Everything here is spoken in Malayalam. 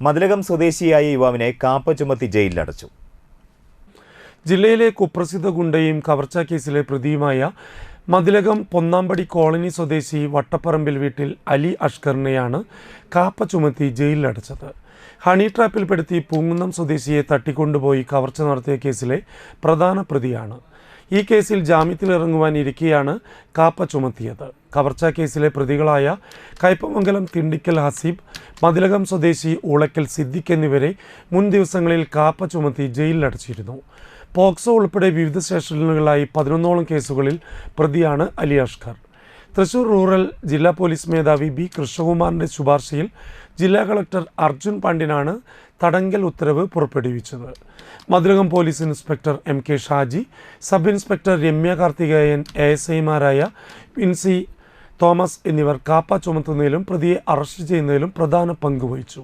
മതിലകം സ്വദേശിയായ യുവാവിനെ കാപ്പ ചുമത്തി ജയിലിലടച്ചു. ജില്ലയിലെ കുപ്രസിദ്ധ ഗുണ്ടയും കവർച്ച കേസിലെ പ്രതിയുമായ മതിലകം പൊന്നാമ്പടി കോളനി സ്വദേശി വട്ടപ്പറമ്പിൽ വീട്ടിൽ അലി അഷ്കറിനെയാണ് കാപ്പ ചുമത്തി ജയിലിലടച്ചത്. ഹണി ട്രാപ്പിൽപ്പെടുത്തി പൂങ്കുന്നം സ്വദേശിയെ തട്ടിക്കൊണ്ടുപോയി കവർച്ച നടത്തിയ കേസിലെ പ്രധാന പ്രതിയാണ്. ഈ കേസിൽ ജാമ്യത്തിലിറങ്ങുവാൻ ഇരിക്കെയാണ് കാപ്പ ചുമത്തിയത്. കവർച്ചാ കേസിലെ പ്രതികളായ കയ്പമംഗലം തിണ്ടിക്കൽ ഹസീബ് മതിലകം സ്വദേശി ഉളക്കൽ സിദ്ദിഖ് എന്നിവരെ മുൻ ദിവസങ്ങളിൽ കാപ്പ ചുമത്തി ജയിലിലടച്ചിരുന്നു. പോക്സോ ഉൾപ്പെടെ വിവിധ സ്റ്റേഷനുകളിലായി പതിനൊന്നോളം കേസുകളിൽ പ്രതിയാണ് അലി അഷ്കർ. തൃശൂർ റൂറൽ ജില്ലാ പോലീസ് മേധാവി ബി കൃഷ്ണകുമാറിന്റെ ശുപാർശയിൽ ജില്ലാ കളക്ടർ അർജുൻ പാണ്ഡ്യനാണ് തടങ്കൽ ഉത്തരവ് പുറപ്പെടുവിച്ചത്. മധുരകം police inspector M K Shaji sub inspector Ramya Karthikeyan A S ഐമാരായ വിൻസി തോമസ് എന്നിവർ കാപ്പ ചുമത്തുന്നതിലും പ്രതിയെ അറസ്റ്റ് ചെയ്യുന്നതിലും പ്രധാന പങ്ക് വഹിച്ചു